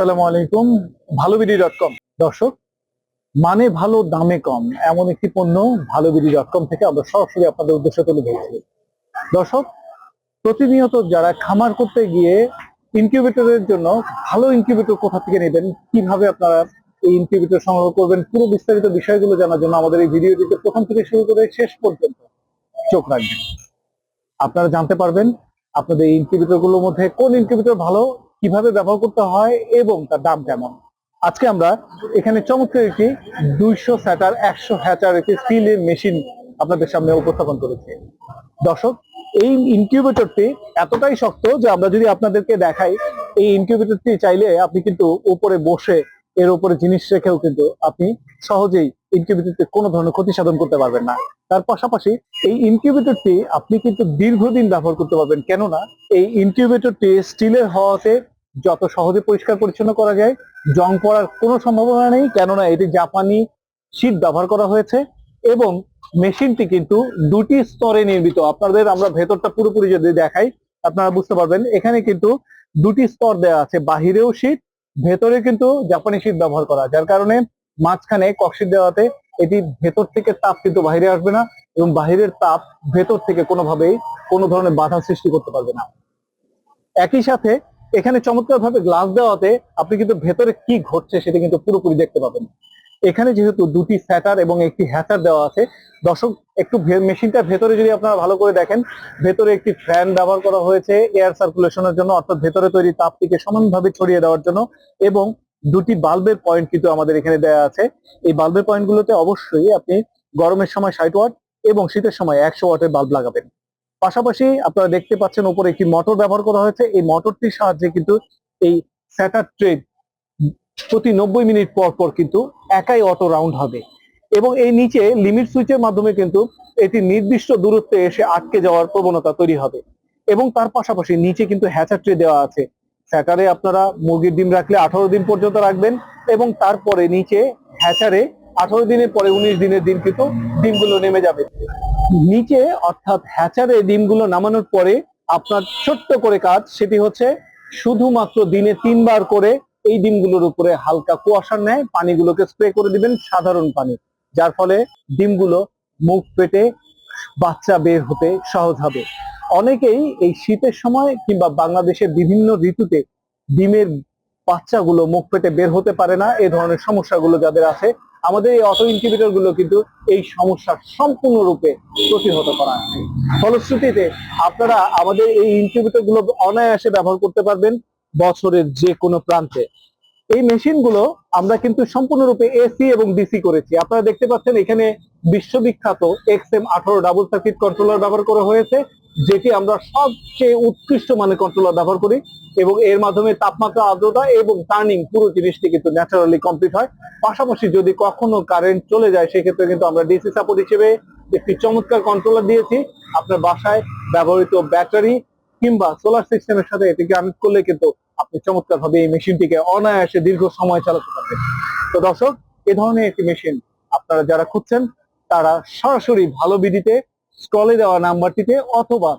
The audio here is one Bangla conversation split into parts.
আসসালামু আলাইকুম ভালো বিডি ডট কম দর্শক মানে ভালো, দামে কম, এমন একটি পণ্য ভালো বিডি ডট কম থেকে আমরা সরাসরি আপনাদের উদ্দেশ্যে তুলে ধরছি। দর্শক, প্রতিনিয়ত যারা খামার করতে গিয়ে ইনকিউবেটরের জন্য ভালো ইনকিউবেটর কোথা থেকে নেবেন, কীভাবে আপনারা এই ইনকিউবেটর সংগ্রহ করবেন, পুরো বিস্তারিত বিষয়গুলো জানার জন্য আমাদের এই ভিডিওটিতে প্রথম থেকে শুরু করে শেষ পর্যন্ত চোখ রাখবেন। আপনারা জানতে পারবেন, আপনাদের ইনকিউবেটরগুলোর মধ্যে কোন ইনকিউবেটর ভালো কীভাবে ব্যবহার করতে হয় এবং তার দাম কেমন? আজকে আমরা এখানে চমৎকার একটি দুইশো স্যাটার একশো হ্যাচার একটি স্টিলের মেশিন আপনাদের সামনে উপস্থাপন করেছি। দর্শক, এই ইনকিউবেটরটি এতটাই শক্ত যে আমরা যদি আপনাদেরকে দেখাই, এই ইনকিউবেটরটি চাইলে আপনি কিন্তু উপরে বসে এর উপরে জিনিস রেখেও কিন্তু আপনি সহজেই ইনকিউবেটরটি কোনো ধরনের ক্ষতি সাধন করতে পারবেন না। তার পাশাপাশি এই ইনকিউবেটরটি আপনি কিন্তু দীর্ঘদিন ব্যবহার করতে পারবেন। কেননা এই ইনকিউবেটরটি স্টিলের হওয়াতে যত সহজে পরিষ্কার পরিচ্ছন্ন করা যায়, জং পড়ার কোনো সম্ভাবনা নেই, কেননা এটি জাপানি শীট ব্যবহার করা হয়েছে এবং মেশিনটি কিন্তু দুটি স্তরে নির্মিত। আপনাদের আমরা ভেতরটা পুরোপুরি যদি দেখাই, আপনারা বুঝতে পারবেন, এখানে কিন্তু দুটি স্তর দেওয়া আছে। বাহিরেও শীত ভেতরে কিন্তু জাপানি শীত ব্যবহার করা। যার কারণে মাঝখানে কক্সিট দেওয়াতে এটি ভেতর থেকে তাপ কিন্তু বাইরে আসবে না এবং বাহিরের তাপ ভেতর থেকে কোনোভাবেই কোনো ধরনের বাধা সৃষ্টি করতে পারবে না। একই সাথে এখানে চমৎকার ভাবে গ্লাস দেওয়াতে আপনি কিন্তু ভেতরে কি ঘটছে সেটা কিন্তু পুরোপুরি দেখতে পাবেন। এখানে যেহেতু দুটি স্যাটার এবং একটি হ্যাচার দেওয়া আছে, দর্শক, একটু মেশিনটার ভেতরে যদি আপনারা ভালো করে দেখেন, ভেতরে একটি ফ্যান ব্যবহার করা হয়েছে এয়ার সার্কুলেশনের জন্য, অর্থাৎ ভেতরে তৈরি তাপটিকে সমানভাবে ছড়িয়ে দেওয়ার জন্য এবং দুটি বাল্বের পয়েন্ট কিন্তু আমাদের এখানে দেওয়া আছে। এই বাল্বের পয়েন্টগুলোতে অবশ্যই আপনি গরমের সময় ষাট ওয়াট এবং শীতের সময় একশো ওয়াটের বাল্ব লাগাবেন। পাশাপাশি আপনারা দেখতে পাচ্ছেন উপরে একটি মোটর ব্যবহার করা হয়েছে। এই মোটরটির সাহায্যে কিন্তু এই স্যাটার ট্রেড প্রতি নব্বই মিনিট পর পর কিন্তু একাই অটো রাউন্ড হবে। এবং এই নিচে লিমিট সুইচের মাধ্যমে কিন্তু এটি নির্দিষ্ট দূরত্বে এসে আটকে যাওয়ার প্রবণতা তৈরি হবে। এবং তার পাশাপাশি নিচে কিন্তু হ্যাচার ট্রে দেওয়া আছে। স্যাটারে আপনারা মুরগির ডিম রাখলে আঠারো দিন পর্যন্ত রাখবেন এবং তারপরে নিচে হ্যাচারে আঠারো দিনের পরে উনিশ দিনের দিন কিন্তু ডিমগুলো নেমে যাবে। নিচে অর্থাৎ হ্যাচারে ডিমগুলো নামানোর পরে আপনার ছোট্ট করে কাজ সেটি হচ্ছে শুধুমাত্র দিনে তিনবার করে এই ডিমগুলোর উপরে হালকা কুয়াশার ন্যায় পানিগুলোকে স্প্রে করে দিবেন সাধারণ পানি, যার ফলে ডিমগুলো মুখ পেটে বাচ্চা বের হতে সহজ হবে। অনেকেই এই শীতের সময় কিংবা বাংলাদেশের বিভিন্ন ঋতুতে ডিমের বাচ্চাগুলো মুখ পেটে বের হতে পারে না এই ধরনের সমস্যাগুলো যাদের আছে, আমাদের এই অটো ইনকিউবেটরগুলো কিন্তু এই সমস্যা সম্পূর্ণরূপে প্রতিহত করা আছে। ফলশ্রুতিতে আপনারা আমাদের এই ইনকিউবেটরগুলো অনায়াসে ব্যবহার করতে পারবেন বছরের যে কোনো প্রান্তে। এই মেশিনগুলো আমরা কিন্তু সম্পূর্ণরূপে এসি এবং ডিসি করেছি। আপনারা দেখতে পাচ্ছেন এখানে বিশ্ববিখ্যাত এক্স এম আঠারো ডাবল সার্কিট কন্ট্রোলার ব্যবহার করা হয়েছে, যেটি আমরা সবচেয়ে উৎকৃষ্ট মানের কন্ট্রোলার ব্যবহার করি এবং এর মাধ্যমে তাপমাত্রা, আর্দ্রতা এবং টার্নিং পুরো জিনিসটি কিন্তু ন্যাচারালি কমপ্লিট হয়। পাশাপাশি যদি কখনো কারেন্ট চলে যায়, সেক্ষেত্রে কিন্তু আমরা ডিসি সাপোর্ট হিসেবে একটি চমৎকার কন্ট্রোলার দিয়েছি। আপনার বাসায় ব্যবহৃত ব্যাটারি কিংবা সোলার সিস্টেমের সাথে এটিকে কানেক্ট করলে কিন্তু আপনি চমৎকার ভাবে এই মেশিনটিকে অনায়াসে দীর্ঘ সময় চালাতে পারবেন। তো দর্শক, এ ধরনের একটি মেশিন আপনারা যারা খুঁজছেন, তারা সরাসরি ভালো বিধিতে স্ক্রলে দেওয়া নাম্বারটিতে অথবা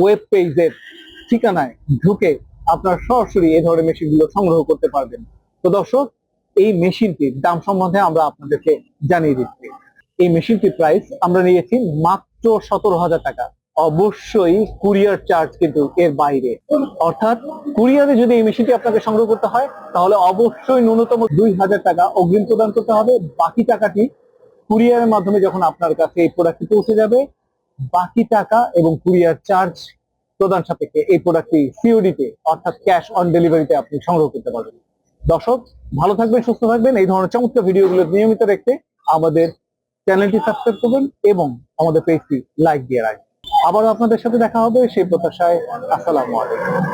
ওয়েব পেজের ঠিকানায় ঢুকে আপনার সরাসরি এই ধরনের মেশিনগুলো সংগ্রহ করতে পারবেন। তো দর্শক, এই মেশিনটির দাম সম্বন্ধে আমরা আপনাদেরকে জানিয়ে দিচ্ছি। এই মেশিনটির প্রাইস আমরা নিয়েছি মাত্র সতেরো হাজার টাকা। অবশ্যই কুরিয়ার চার্জ কিন্তু এর বাইরে। অর্থাৎ কুরিয়ারে যদি এই মেশিনটি আপনাকে সংগ্রহ করতে হয়, তাহলে অবশ্যই ন্যূনতম দুই হাজার টাকা অগ্রিম প্রদান করতে হবে। বাকি টাকাটি কুরিয়ারের মাধ্যমে যখন আপনার কাছে এই প্রোডাক্টটি পৌঁছে যাবে, বাকি টাকা এবং কুরিয়ার চার্জ প্রদান সাপেক্ষে এই প্রোডাক্টটি সিওডিতে অর্থাৎ ক্যাশ অন ডেলিভারিতে আপনি সংগ্রহ করতে পারবেন। দর্শক, ভালো থাকবেন, সুস্থ থাকবেন। এই ধরনের চমৎকার ভিডিওগুলো নিয়মিত দেখতে আমাদের চ্যানেলটি সাবস্ক্রাইব করবেন এবং আমাদের পেজটি লাইক দিয়ে রাখবেন। আবারও আপনাদের সাথে দেখা হবে। সেই প্রত্যাশায় আসসালামু আলাইকুম।